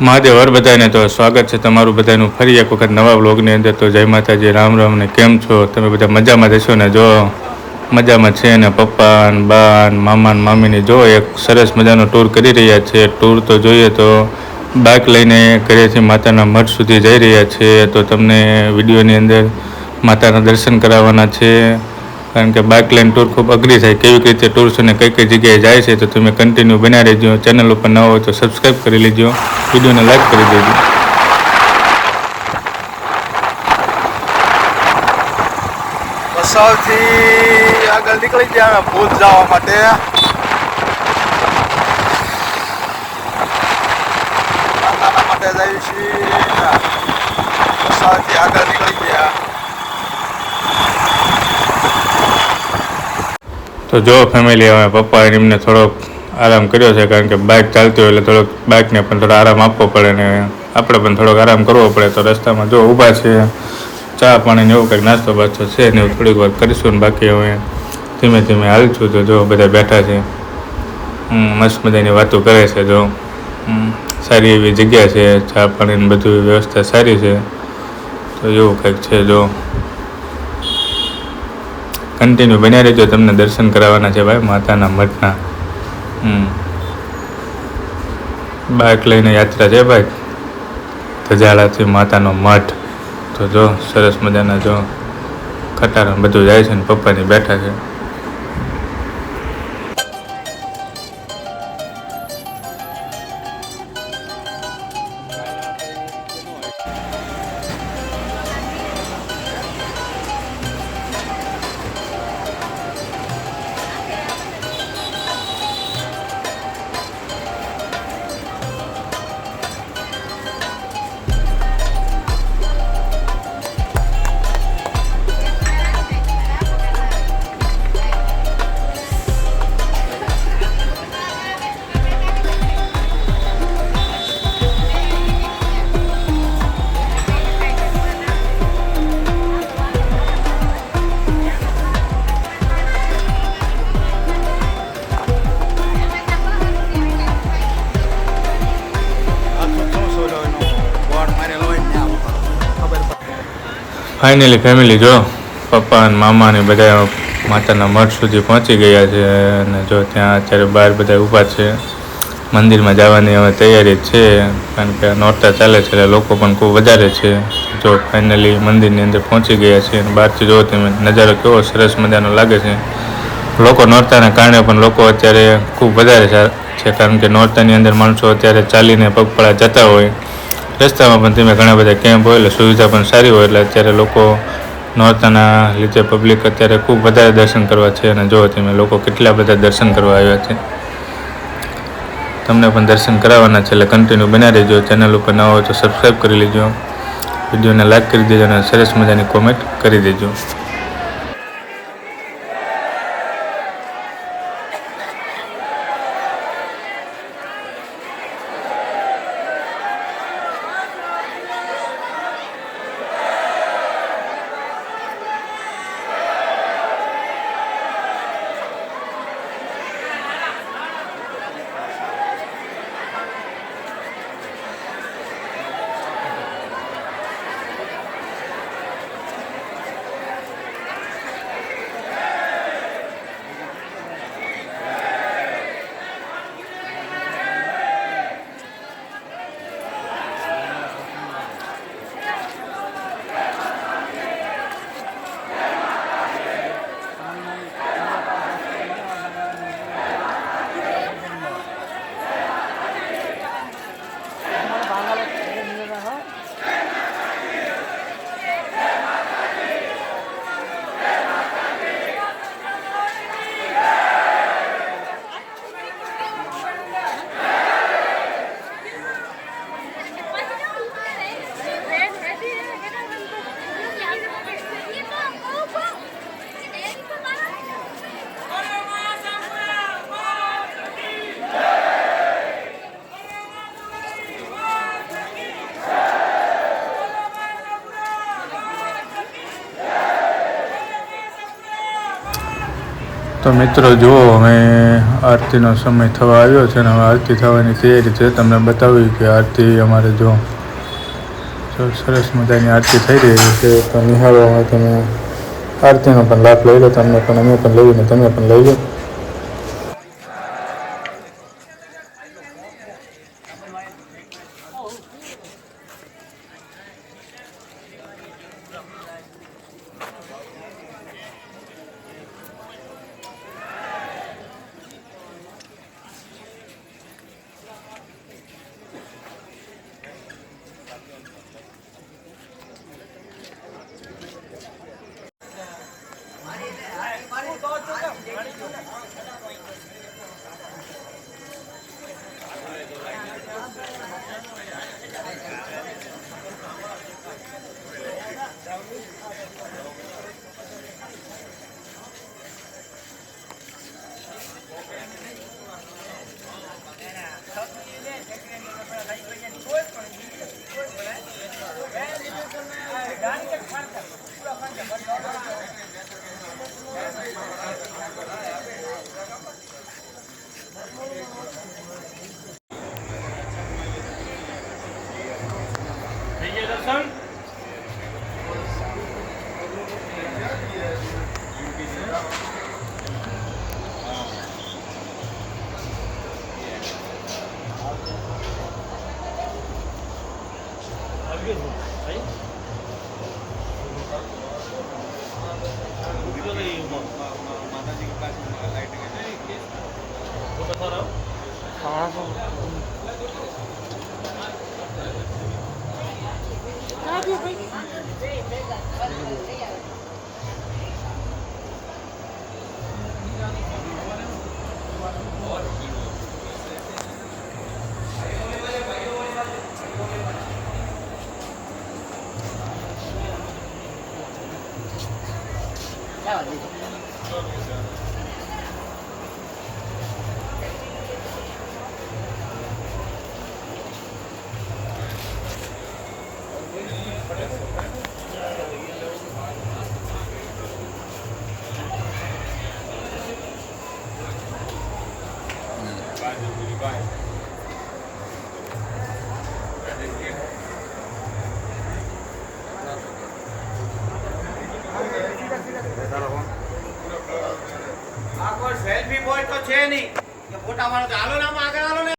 મહાદેવ, હર બધાને તો સ્વાગત છે તમારું બધાનું. ફરી એક વખત નવા વ્લોગની અંદર તો જય માતાજી, રામ રામ ને કેમ છો? તમે બધા મજામાં જશો ને? જો, મજામાં છે ને પપ્પા ને બા ને મામા ને મામીની જો, એક સરસ મજાનો ટૂર કરી રહ્યા છે. ટૂર તો જોઈએ તો બાઇક લઈને ઘરેથી માતાના મઠ સુધી જઈ રહ્યા છે. તો તમને વિડીયોની અંદર માતાના દર્શન કરાવવાના છે. કારણ કે બાઇક લઈને ટૂર ખૂબ અઘરી થાય કેવી રીતે ટૂર છે ને કઈ કઈ જગ્યાએ જાય છે તો તમે કન્ટિન્યુ બના રહેજો. ચેનલ ઉપર ન હોય તો સબસ્ક્રાઈબ કરી લેજો. વિડીયોને લાઈક કરી દેજો. વસાવથી આગળ નીકળી ગયા અમે ભૂજ જવા માટે. માતાના માટે જઈએ છીએ વસાવથી આગળ નીકળી ગયા તો જો ફેમિલી હવે પપ્પા એમને થોડોક આરામ કર્યો છે, કારણ કે બાઇક ચાલતી હોય એટલે થોડોક બાઇકને પણ થોડો આરામ આપવો પડે ને આપણે પણ થોડોક આરામ કરવો પડે. તો રસ્તામાં જો ઊભા છે, ચા પાણીને એવું કંઈક નાસ્તો બાસ્તો છે ને એવું થોડીક વાર કરીશું ને બાકી હવે ધીમે ધીમે હાલશું તો જો બધા બેઠા છે. મસ્ત મજાની વાતો કરે છે જો. સારી એવી જગ્યા છે, ચા પાણીની બધું વ્યવસ્થા સારી છે. તો એવું કંઈક છે જો. કન્ટિન્યુ બન્યા રહેજો, તમને દર્શન કરાવવાના છે ભાઈ, માતાના મઠના. બાઇક લઈને યાત્રા છે ભાઈ. ધજાળાથી માતાનો મઠ. તો જો, સરસ મજાના જો ખટારા બધું જાય છે ને, પપ્પાની બેઠા છે. ફાઇનલી ફેમિલી જો. પપ્પા અને મામા ને બધા માતાના મઠ સુધી પહોંચી ગયા છે અને જો ત્યાં અત્યારે બહાર બધા ઊભા છે. મંદિરમાં જવાની હવે તૈયારી છે, કારણ કે નોરતા ચાલે છે એટલે લોકો પણ ખૂબ વધારે છે. જો ફાઇનલી મંદિરની અંદર પહોંચી ગયા છે અને બહારથી જો તમે નજારો કેવો સરસ મજાનો લાગે છે. લોકો નોરતાના કારણે પણ લોકો અત્યારે ખૂબ વધારે છે- કારણ કે નોરતાની અંદર માણસો અત્યારે ચાલીને પગપળા જતા હોય. રસ્તામાં પણ તમે ઘણા બધા કેમ્પ હોય એટલે સુવિધા પણ સારી હોય એટલે અત્યારે લોકો નોરતાના લીધે પબ્લિક અત્યારે ખૂબ વધારે દર્શન કરવા છે અને જો તમે, લોકો કેટલા બધા દર્શન કરવા આવ્યા છે. તમને પણ દર્શન કરાવવાના છે એટલે કન્ટિન્યુ બના રહેજો. ચેનલ ઉપર ન હોય તો સબસ્ક્રાઈબ કરી લેજો. વિડીયોને લાઈક કરી દેજો અને સરસ મજાની કોમેન્ટ કરી દેજો. તો મિત્રો, જુઓ અમે આરતીનો સમય થવા આવ્યો છે અને હવે આરતી થવાની તૈયારી છે. તમને બતાવ્યું કે આરતી અમારે જો સરસ મજાની આરતી થઈ રહી છે તો નિહાળવામાં તમે આરતીનો પણ લાભ લઈ લો. તમને પણ, અમે પણ લઈને, તમે પણ લઈ લો. 好好 સેલ્ફી બોય તો છે નહીં કે ફોટા વાળો તો હાલો ને આમાં આગળ હાલો ને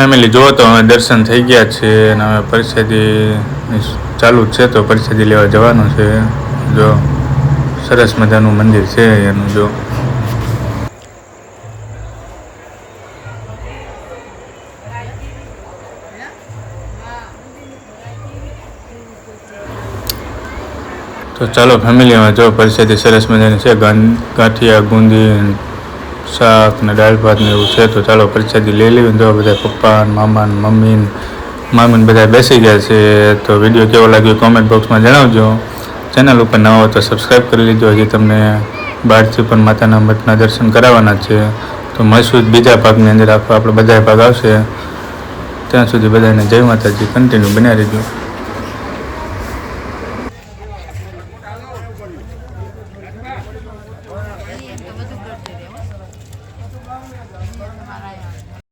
ફેમિલી જો તો અમે દર્શન થઈ ગયા છે અને હવે પરિસ્થિતિ ચાલુ છે તો પરિસ્થિતિ લેવા જવાનું છે. જો, સરસ મજાનું મંદિર છે એનું, જો. તો ચાલો ફેમિલીમાં જો પરિસ્થિતિ સરસ મજાની છે. ગાંઠિયા, ગુંદી શાક ને દાળ ભાત ને એવું છે, તો ચાલો પ્રસાદી લઈ લેવી. તો બધા પપ્પા ને મામા ને મમ્મી ને મામી બધા બેસી ગયા છે, તો વીડિયો કેવો લાગ્યો કોમેન્ટ બોક્સમાં જણાવજો. ચેનલ ઉપર નવા હો તો સબસ્ક્રાઈબ કરી લીજો. હજી તમને બહારથી પણ માતાના મઠના દર્શન કરાવવાના છે. તો મળશું બીજા ભાગની અંદર. આપણે બધા ભાગ આવશે. ત્યાં સુધી બધાને જય માતાજી. કન્ટિન્યુ બનાવી રહેજો.